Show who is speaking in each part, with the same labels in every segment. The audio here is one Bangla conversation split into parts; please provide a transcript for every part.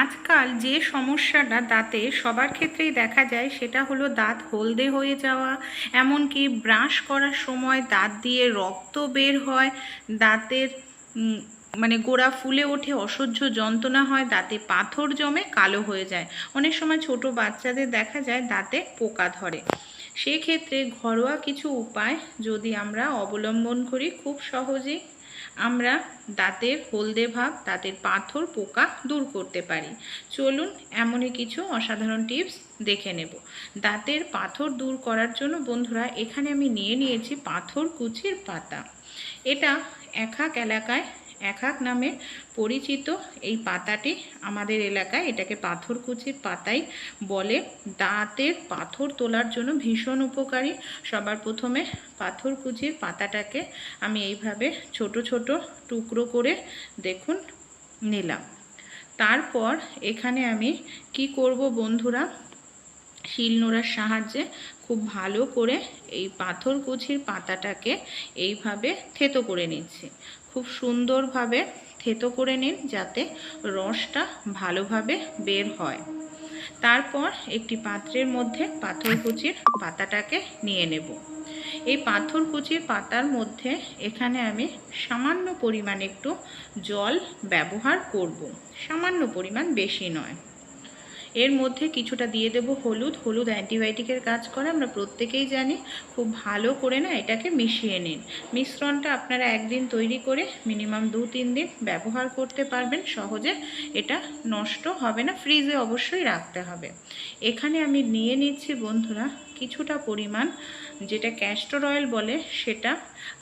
Speaker 1: আজকাল যে সমস্যাটা দাঁতে সবার ক্ষেত্রেই দেখা যায় সেটা হলো দাঁত হলদে হয়ে যাওয়া, এমনকি ব্রাশ করার সময় দাঁত দিয়ে রক্ত বের হয়, দাঁতের মানে গোড়া ফুলে ওঠে, অসহ্য যন্ত্রণা হয়, দাঁতে পাথর জমে কালো হয়ে যায়। অনেক সময় ছোট বাচ্চাদের দেখা যায় দাঁতে পোকা ধরে। সেক্ষেত্রে ঘরোয়া কিছু উপায় যদি আমরা অবলম্বন করি, খুব সহজেই আমরা দাঁতের হলদে ভাব দাঁতের পাথর, পোকা দূর করতে পারি। চলুন এমনই কিছু অসাধারণ টিপস দেখে নেব। দাঁতের পাথর দূর করার জন্য বন্ধুরা, এখানে আমি নিয়ে নিয়েছি পাথর কুচির পাতা। এটা এক এলাকায় এক এক নামে পরিচিত এই পাতাটি আমাদের এলাকায় এটাকে পাথরকুচির পাতাই বলে। দাঁতের পাথর তোলার জন্য ভীষণ উপকারী। সবার প্রথমে পাথরকুচির পাতাটাকে আমি এইভাবে ছোট ছোট টুকরো করে দেখুন, নিলাম। তারপর এখানে আমি কি করব বন্ধুরা? শিলনোড়ার সাহায্যে খুব ভালো করে এই পাথরকুচির পাতাটাকে এইভাবে থেতো করে নিচ্ছি। খুব সুন্দরভাবে থেতো করে নিন যাতে রসটা ভালোভাবে বের হয়। তারপর একটি পাত্রের মধ্যে পাথরকুচির পাতাটাকে নিয়ে নেব। এই পাথরকুচির পাতার মধ্যে এখানে আমি সামান্য পরিমাণ একটু জল ব্যবহার করব। সামান্য পরিমাণ বেশি নয়। এর মধ্যে কিছুটা দিয়ে দেব হলুদ। হলুদ অ্যান্টিবায়োটিকের কাজ করে, আমরা প্রত্যেকেই জানি। খুব ভালো করে না এটাকে মিশিয়ে নিন। মিশ্রণটা আপনারা একদিন তৈরি করে মিনিমাম দু তিন দিন ব্যবহার করতে পারবেন। সহজে এটা নষ্ট হবে না। ফ্রিজে অবশ্যই রাখতে হবে। এখানে আমি নিয়ে নিচ্ছি বন্ধুরা কিছুটা পরিমাণ, যেটা ক্যাস্টর অয়েল বলে সেটা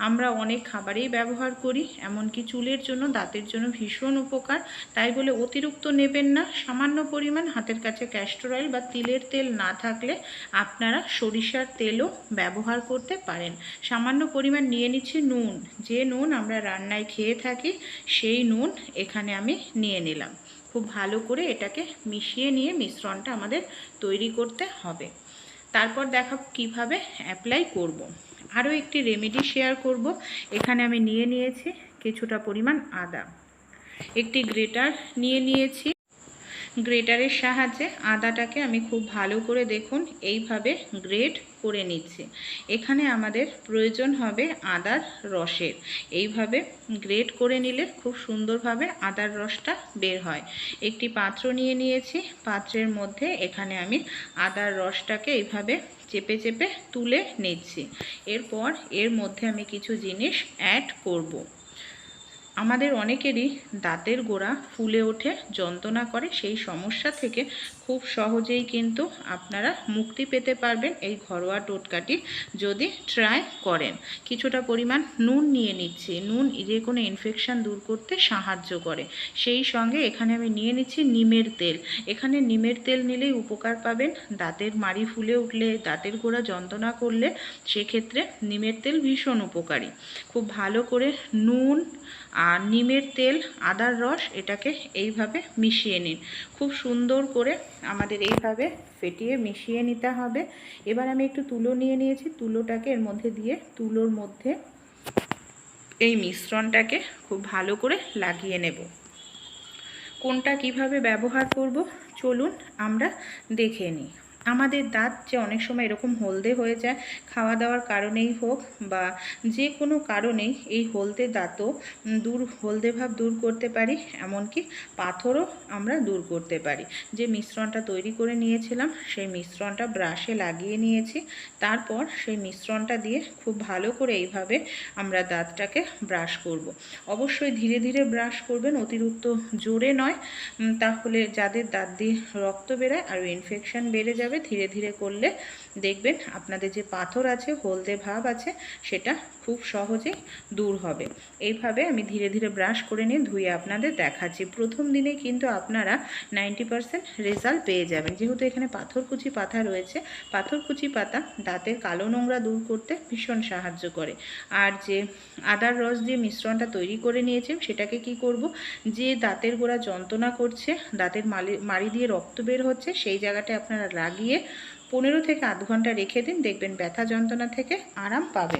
Speaker 1: আমরা অনেক খাবারেই ব্যবহার করি, এমনকি চুলের জন্য, দাঁতের জন্য ভীষণ উপকার। তাই বলে অতিরিক্ত নেবেন না, সামান্য পরিমাণ হাতের কাছে ক্যাস্টর অয়েল বা তিলের তেল না থাকলে আপনারা সরিষার তেলও ব্যবহার করতে পারেন। সামান্য পরিমাণ নিয়ে নিচ্ছি নুন, যে নুন আমরা রান্নায় খেয়ে থাকি, সেই নুন এখানে আমি নিয়ে নিলাম। খুব ভালো করে এটাকে মিশিয়ে নিয়ে মিশ্রণটা আমাদের তৈরি করতে হবে। তারপর দেখাবো কীভাবে অ্যাপ্লাই করব। আরও একটি রেমেডি শেয়ার করব। এখানে আমি নিয়ে নিয়েছি কিছুটা পরিমাণ আদা। একটি গ্রেটার নিয়ে নিয়েছি। গ্রেটারের সাহায্যে আদাটাকে আমি খুব ভালো করে দেখুন, এইভাবে গ্রেট করে নিচ্ছি। এখানে আমাদের প্রয়োজন হবে আদার রসের। এইভাবে গ্রেট করে নিলে খুব সুন্দরভাবে আদার রসটা বের হয়। একটি পাত্র নিয়ে নিয়েছি, পাত্রের মধ্যে এখানে আমি আদার রসটাকে এইভাবে চেপে চেপে তুলে নিচ্ছি। এরপর এর মধ্যে আমি কিছু জিনিস অ্যাড করব। আমাদের অনেকেরই দাঁতের গোড়া ফুলে ওঠে, যন্ত্রণা করে, সেই সমস্যা থেকে খুব সহজেই কিন্তু আপনারা মুক্তি পেতে পারবেন এই ঘরোয়া টোটকাটি যদি ট্রাই করেন। কিছুটা পরিমাণ নুন নিয়ে নিচ্ছি। নুন যে কোনো ইনফেকশান দূর করতে সাহায্য করে। সেই সঙ্গে এখানে আমি নিয়ে নিচ্ছি নিমের তেল। এখানে নিমের তেল নিলেই উপকার পাবেন। দাঁতের মাড়ি ফুলে উঠলে, দাঁতের গোড়া যন্ত্রণা করলে সেক্ষেত্রে নিমের তেল ভীষণ উপকারী। খুব ভালো করে নুন আর নিমের তেল, আদার রস এটাকে এইভাবে মিশিয়ে নিন। খুব সুন্দর করে আমাদের এইভাবে ফেটিয়ে মিশিয়ে নিতে হবে। এবার আমি একটু তুলো নিয়ে নিয়েছি। তুলোটাকে এর মধ্যে দিয়ে তুলোর মধ্যে এই মিশ্রণটাকে খুব ভালো করে লাগিয়ে নেব। কোনটা কীভাবে ব্যবহার করব? চলুন আমরা দেখে নিই। আমাদের দাঁত যে অনেক সময় এরকম হলদে হয়ে যায় খাওয়া দাওয়ার কারণেই হোক বা যে কোনো কারণেই এই হলদে দাঁতও দূর, হলদে ভাব দূর করতে পারি, এমনকি পাথরও আমরা দূর করতে পারি। যে মিশ্রণটা তৈরি করে নিয়েছিলাম, সেই মিশ্রণটা ব্রাশে লাগিয়ে নিয়েছি। তারপর সেই মিশ্রণটা দিয়ে খুব ভালো করে এইভাবে আমরা দাঁতটাকে ব্রাশ করব। অবশ্যই ধীরে ধীরে ব্রাশ করবেন, অতিরিক্ত জোরে নয়। তাহলে যাদের দাঁত দিয়ে রক্ত বেরোয় আর ইনফেকশন বেড়ে যাবে। ধীরে ধীরে করলে দেখবেন আপনাদের যে পাথর আছে হলদে ভাব আছে সেটা খুব সহজেই দূর হবে। এইভাবে আমি ধীরে ধীরে ব্রাশ করে নিয়ে ধুয়ে আপনাদের দেখাচ্ছি। প্রথম দিনে কিন্তু আপনারা নাইনটি পারসেন্ট রেজাল্ট পেয়ে যাবেন। যেহেতু এখানে পাথরকুচি পাতা রয়েছে পাথরকুচি পাতা দাঁতের কালো নোংরা দূর করতে ভীষণ সাহায্য করে। আর যে আদার রস দিয়ে মিশ্রণটা তৈরি করে নিয়েছেন, সেটাকে কি করব? যে দাঁতের গোড়া যন্ত্রণা করছে, দাঁতের মালি, মাড়ি দিয়ে রক্ত বের হচ্ছে, সেই জায়গাটা আপনারা লাগিয়ে পনেরো থেকে আধ ঘণ্টা রেখে দিন। দেখবেন ব্যথা যন্ত্রণা থেকে আরাম পাবেন।